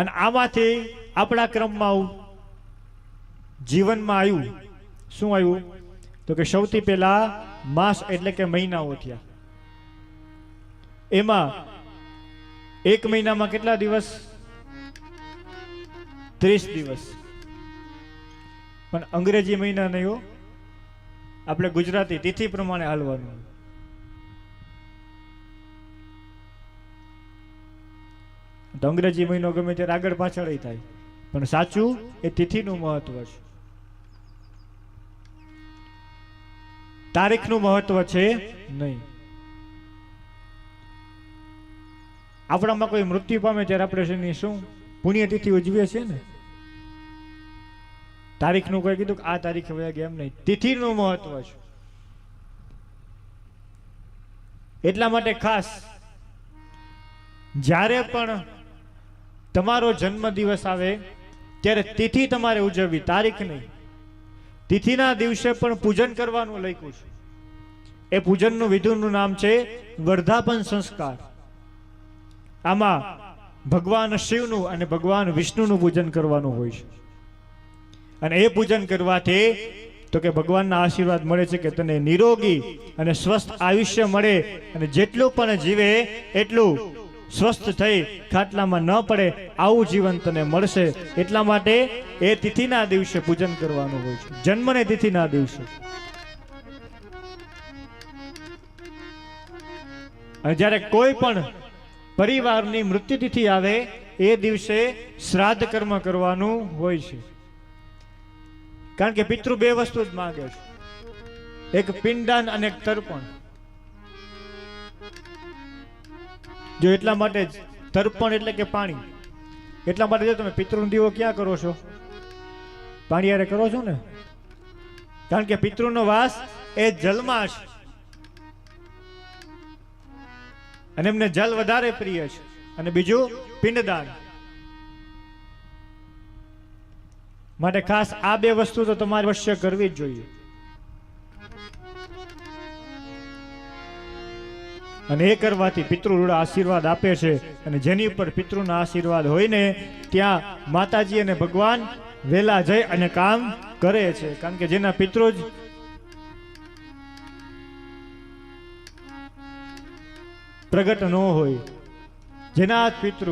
અને આમાંથી આપણા ક્રમમાં જીવનમાં આવ્યું. શું આવ્યું? તો કે સૌથી પહેલા માસ એટલે કે મહિનાઓ થયા. એમાં એક મહિનામાં કેટલા દિવસ? ત્રીસ દિવસ. પણ અંગ્રેજી મહિના નહીં આપણે ગુજરાતી તિથિ પ્રમાણે હાલવાનું. તો અંગ્રેજી મહિનો ગમે ત્યારે આગળ પાછળ થાય. પણ સાચું એ તિથિનું મહત્વ છે. તારીખનું મહત્વ છે નહીં. આપણામાં કોઈ મૃત્યુ પામે ત્યારે આપણે શેની શું? પુણ્યતિથિ ઉજવીએ છીએ ને? તારીખનું કોઈ કીધું કે આ તારીખે વયા ગયા એમ નહીં. તિથિનું મહત્વ છે. એટલા માટે ખાસ, જ્યારે પણ તમારો જન્મદિવસ આવે ત્યારે તિથિ તમારે ઉજવવી, તારીખ નહીં. તિથિના દિવસે પણ પૂજન કરવાનું લખ્યું છે. એ પૂજનનું વિધુનું નામ છે વર્ધાપન સંસ્કાર. આમાં ભગવાન શિવનું અને ભગવાન વિષ્ણુનું પૂજન કરવાનું હોય છે. અને એ પૂજન કરવાથી તો કે ભગવાનના આશીર્વાદ મળે છે કે તને નિરોગી અને સ્વસ્થ આયુષ્ય મળે અને જેટલું પણ જીવે, એટલું સ્વસ્થ થઈ ખાટલામાં ન પડે, આવું જીવન તને મળશે. એટલા માટે એ તિથિના દિવસે પૂજન કરવાનું હોય છે. જન્મને તિથિના દિવસે. અને જ્યારે કોઈ પણ પરિવારની મૃત્યુતિથિ આવે, એ દિવસે શ્રાદ્ધ કર્મ કરવાનું હોય છે. કારણ કે પિતૃ બે વસ્તુ જ માગે છે. એક પિંડદાન અને એક તર્પણ. જો એટલા માટે તર્પણ એટલે કે પાણી. એટલા માટે જો તમે પિતૃ દીવો ક્યાં કરો છો? પાણી અરે કરો છો ને? કારણ કે પિતૃનો વાસ એ જલમાં છે અને એમને જલ વધારે પ્રિય છે. અને બીજું, પિંડદાન. માટે ખાસ આ બે વસ્તુ તો તમારે અવશ્ય કરવી જ જોઈએ. અને એ કરવાથી પિતૃ આશીર્વાદ આપે છે. અને જેની ઉપર પિતૃના આશીર્વાદ હોય ને ત્યાં માતાજી અને ભગવાન વેલા જઈ અને કામ કરે છે. કારણ કે જેના પિતૃ જ પ્રગટ ન હોય. જેના પિતૃ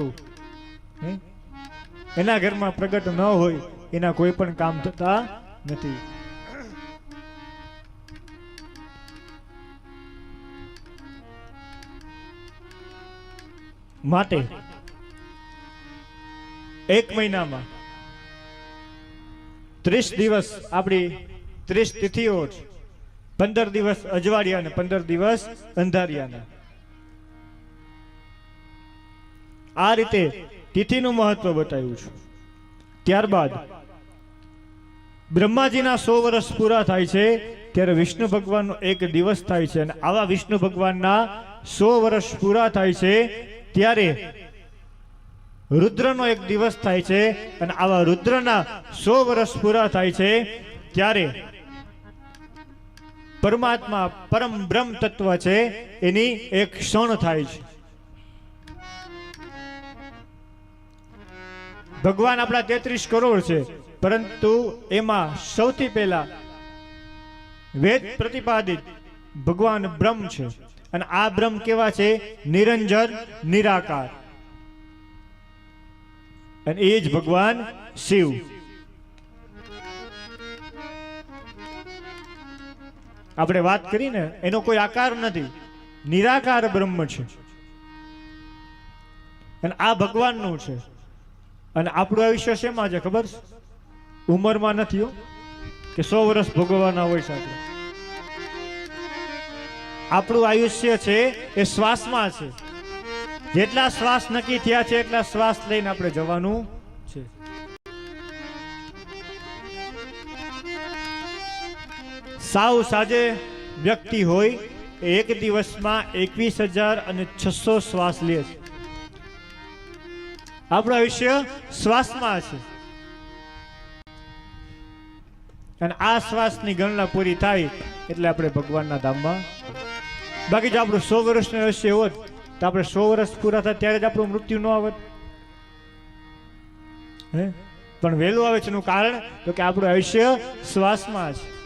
એના ઘરમાં પ્રગટ ન હોય, એના કોઈ પણ કામ થતા નથી. માટે. એક મહિનામાં ત્રીસ દિવસ આપણી ત્રીસ તિથિઓ પંદર દિવસ અજવાળિયા ને પંદર દિવસ અંધારિયાના. આ રીતે તિથિનું મહત્વ બતાવ્યું છે. ત્યારબાદ બ્રહ્માજીના સો વર્ષ પૂરા થાય છે, ત્યારે વિષ્ણુ ભગવાનનો એક દિવસ થાય છે અને આવા વિષ્ણુ ભગવાનના સો વર્ષ પૂરા થાય છે ત્યારે રુદ્રનો એક દિવસ થાય છે અને આવા રુદ્રના સો વર્ષ પૂરા થાય છે ત્યારે પરમાત્મા પરમ બ્રહ્મ તત્વ છે, એની એક ક્ષણ થાય છે. ભગવાન આપણા તેત્રીસ કરોડ છે, પરંતુ એમાં સૌથી પહેલા વેદ પ્રતિપાદિત ભગવાન બ્રહ્મ છે. અને આ બ્રહ્મ કેવા છે? નિરંજન નિરાકાર. અને એ જ ભગવાન શિવ. આપણે વાત કરી ને, એનો કોઈ આકાર નથી. નિરાકાર બ્રહ્મ છે. અને આ ભગવાનનું છે. અને આપણું આયુષ્ય શેમાં છે ખબર? ઉંમરમાં નથી કે સો વર્ષ ભોગવવાના હોય આપણે આપણું આયુષ્ય છે, એ શ્વાસમાં છે. જેટલા શ્વાસ નક્કી થયા છે, એટલા શ્વાસ લઈને આપણે જવાનું છે. સાવ સાજે વ્યક્તિ હોય એક દિવસમાં એકવીસ હજાર અને છસો શ્વાસ લે છે. આપણું આયુષ્ય શ્વાસમાં છે. અને આ શ્વાસની ગણના પૂરી થાય એટલે આપણે ભગવાનના ધામમાં બાકી જો આપણું સો વર્ષનું હશે હોત, તો આપણે સો વર્ષ પૂરા થાય ત્યારે જ આપણું મૃત્યુ ન આવત. હે? પણ વહેલું આવે છે એનું કારણ તો કે આપણું આયુષ્ય શ્વાસમાં છે